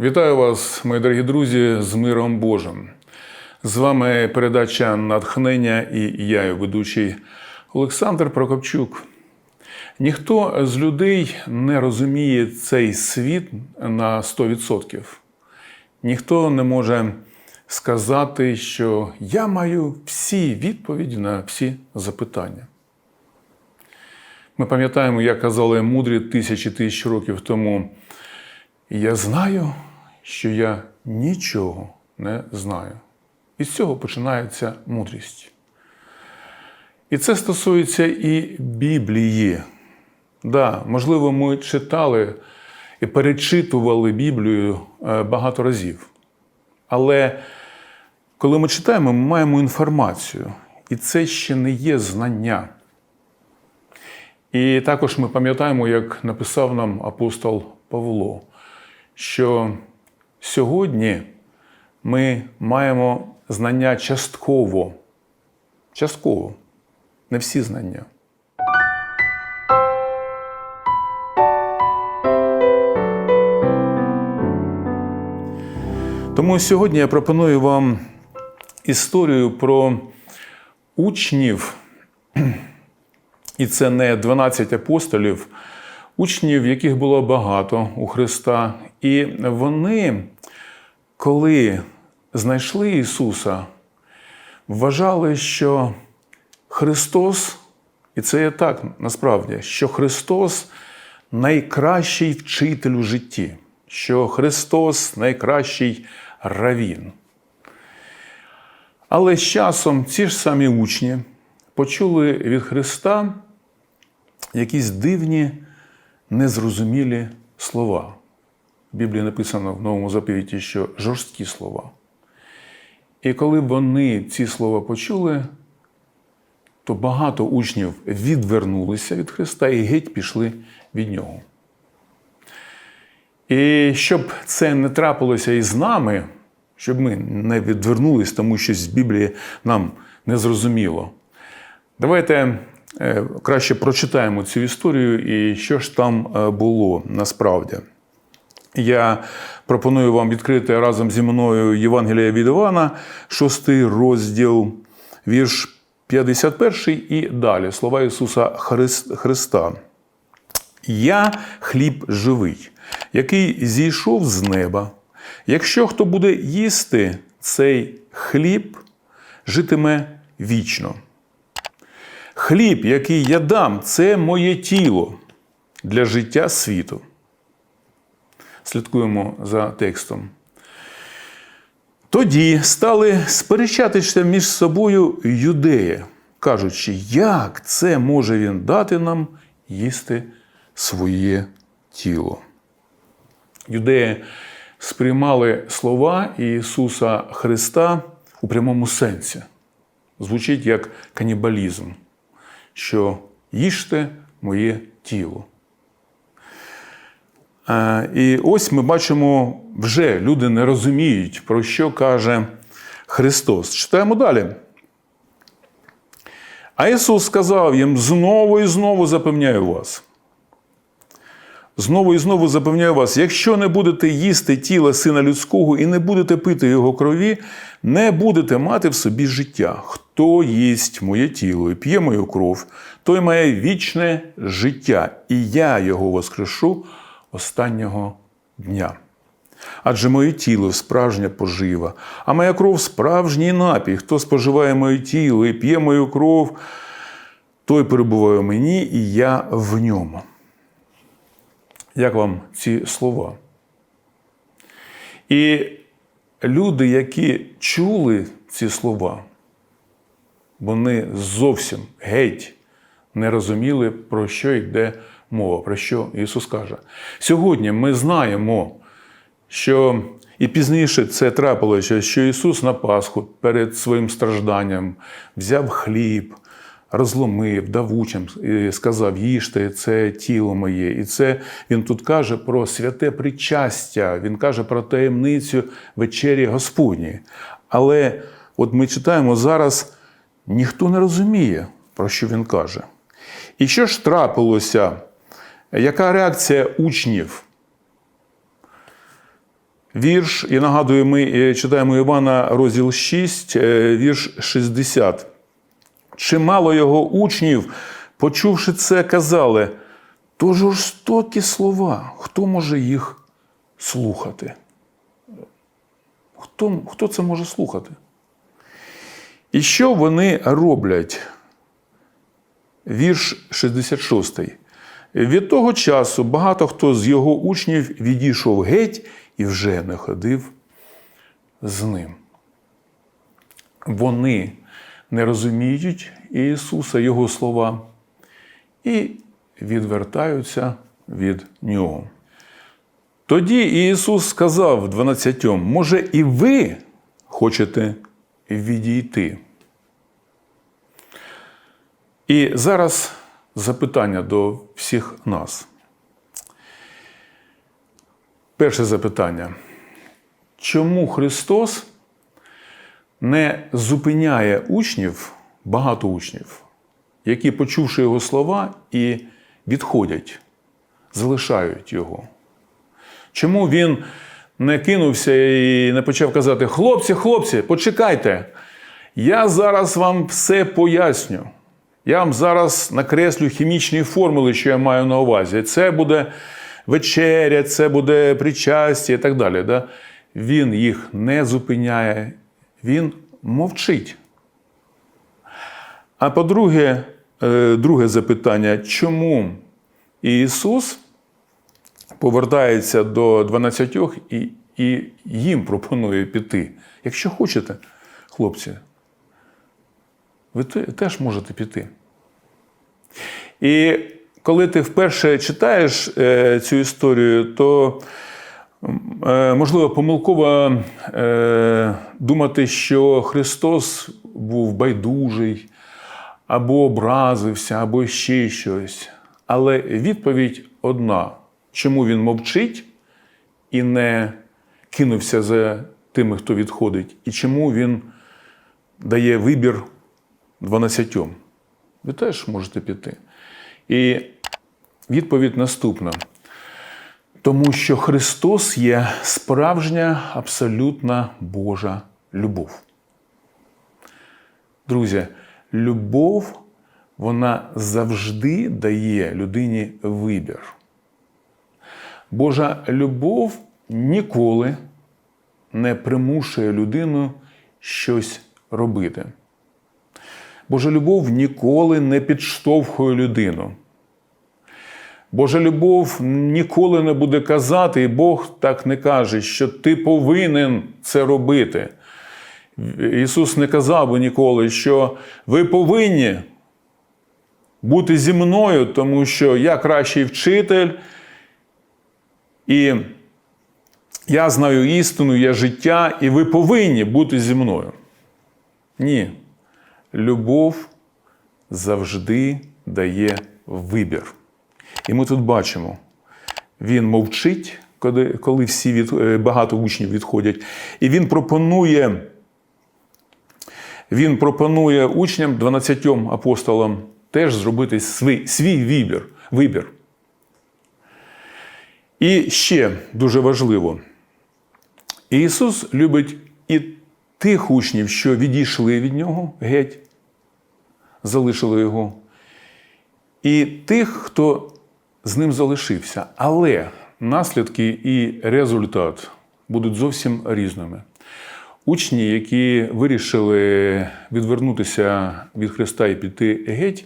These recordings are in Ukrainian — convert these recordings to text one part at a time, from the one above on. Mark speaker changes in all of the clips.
Speaker 1: Вітаю вас, мої дорогі друзі, з миром Божим. З вами передача Натхнення і я, її ведучий Олександр Прокопчук. Ніхто з людей не розуміє цей світ на 100%. Ніхто не може сказати, що я маю всі відповіді на всі запитання. Ми пам'ятаємо, як казали мудрі тисячі тисяч років тому. Я знаю, що я нічого не знаю. І з цього починається мудрість. І це стосується і Біблії. Да, можливо, ми читали і перечитували Біблію е, багато разів. Але коли ми читаємо, ми маємо інформацію. І це ще не є знання. І також ми пам'ятаємо, як написав нам апостол Павло, що сьогодні ми маємо знання частково. Частково, не всі знання. Тому сьогодні я пропоную вам історію про учнів, і це не 12 апостолів, учнів, яких було багато у Христа. І вони, коли знайшли Ісуса, вважали, що Христос, і це є так насправді, що Христос найкращий вчитель у житті, що Христос найкращий равін. Але з часом ці ж самі учні почули від Христа якісь дивні, незрозумілі слова. В Біблії написано в новому заповіті, що жорсткі слова. І коли вони ці слова почули, то багато учнів відвернулися від Христа і геть пішли від Нього. І щоб це не трапилося і з нами, щоб ми не відвернулись, тому що з Біблії нам не зрозуміло. Давайте е, краще прочитаємо цю історію і що ж там е, було насправді. Я пропоную вам відкрити разом зі мною Євангелія від Івана, 6 розділ, вірш 51 і далі. Слова Ісуса Христа. Я хліб живий, який зійшов з неба. Якщо хто буде їсти цей хліб, житиме вічно. Хліб, який я дам, це моє тіло для життя світу. Слідкуємо за текстом. Тоді стали сперечатися між собою юдеї, кажучи, як це може він дати нам їсти своє тіло. Юдеї сприймали слова Ісуса Христа у прямому сенсі. Звучить як канібалізм, що їжте моє тіло. Е, І ось ми бачимо, вже люди не розуміють, про що каже Христос. Читаємо далі. А Ісус сказав їм: знову і знову запевняю вас. Знову і знову запевняю вас: якщо не будете їсти тіла сина людського і не будете пити його крові, не будете мати в собі життя. Хто їсть моє тіло і п'є мою кров, той має вічне життя, і я його воскрешу останнього дня. Адже моє тіло справжня пожива, а моя кров справжній напій. Хто споживає моє тіло і п'є мою кров, той перебуває в мені, і я в ньому. Як вам ці слова? І люди, які чули ці слова, вони зовсім геть не розуміли, про що йде мова, про що Ісус каже. Сьогодні ми знаємо, що і пізніше це трапилося, що Ісус на Пасху перед своїм стражданням взяв хліб, розломив, дав учням і сказав: їжте, це тіло моє. І це він тут каже про святе причастя, він каже про таємницю вечері Господньої. Але от ми читаємо зараз, ніхто не розуміє, про що він каже. І що ж трапилося? Яка реакція учнів? Вірш, і нагадую, ми е, читаємо Івана, розділ 6, е, вірш 60. Чимало його учнів, почувши це, казали, то жорстокі слова, хто може їх слухати? Хто, хто це може слухати? І що вони роблять? Вірш 66. Від того часу багато хто з його учнів відійшов геть і вже не ходив з ним. Вони не розуміють Ісуса, Його слова, і відвертаються від Нього. Тоді Ісус сказав дванадцятьом, може, і ви хочете відійти? І зараз запитання до всіх нас. Перше запитання. Чому Христос не зупиняє учнів, багато учнів, які, почувши Його слова, і відходять, залишають Його? Чому він не кинувся і не почав казати: хлопці, хлопці, почекайте, я зараз вам все поясню. Я вам зараз накреслю хімічні формули, що я маю на увазі. Це буде вечеря, це буде причастя і так далі. Да? Він їх не зупиняє, він мовчить. А по-друге, е, друге запитання: чому Ісус повертається до 12 і, і їм пропонує піти? Якщо хочете, хлопці, ви теж можете піти. І коли ти вперше читаєш е, цю історію, то е, можливо помилково е, думати, що Христос був байдужий, або образився, або ще щось. Але відповідь одна: чому він мовчить і не кинувся за тими, хто відходить, і чому він дає вибір 12. Ви теж можете піти. І відповідь наступна. Тому що Христос є справжня, абсолютна Божа любов. Друзі, любов вона завжди дає людині вибір. Божа любов ніколи не примушує людину щось робити. Божа любов ніколи не підштовхує людину. Божа любов ніколи не буде казати, і Бог так не каже, що ти повинен це робити. Ісус не казав би ніколи, що ви повинні бути зі мною, тому що я кращий вчитель, і я знаю істину, є життя, і ви повинні бути зі мною. Ні. Любов завжди дає вибір. І ми тут бачимо, він мовчить, коли, всі від, е, багато учнів відходять. І він пропонує, він пропонує учням, 12 апостолам, теж зробити свій, свій вибір, вибір. І ще дуже важливо: Ісус любить і тих учнів, що відійшли від нього геть, залишили його, і тих, хто з ним залишився. Але наслідки і результат будуть зовсім різними. Учні, які вирішили відвернутися від Христа і піти геть,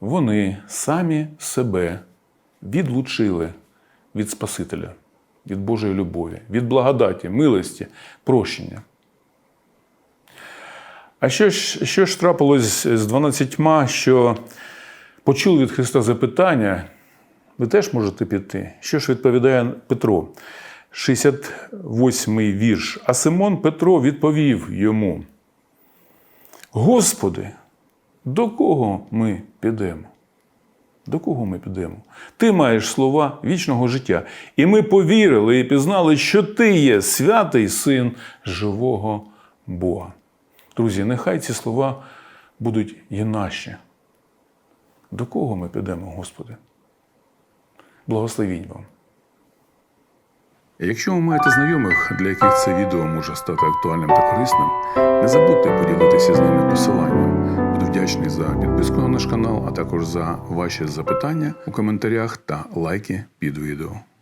Speaker 1: вони самі себе відлучили від Спасителя, від Божої любові, від благодаті, милості, прощення. А що ж, що ж трапилось з 12, що почули від Христа запитання, ви теж можете піти? Що ж відповідає Петро? 68-й вірш. А Симон Петро відповів йому: Господи, до кого ми підемо? До кого ми підемо? Ти маєш слова вічного життя. І ми повірили і пізнали, що ти є святий син живого Бога. Друзі, нехай ці слова будуть і наші. До кого ми підемо, Господи? Благословінь вам. Якщо ви маєте знайомих, для яких це відео може стати актуальним та корисним, не забудьте поділитися з ними посиланням. Буду вдячний за підписку на наш канал, а також за ваші запитання у коментарях та лайки під відео.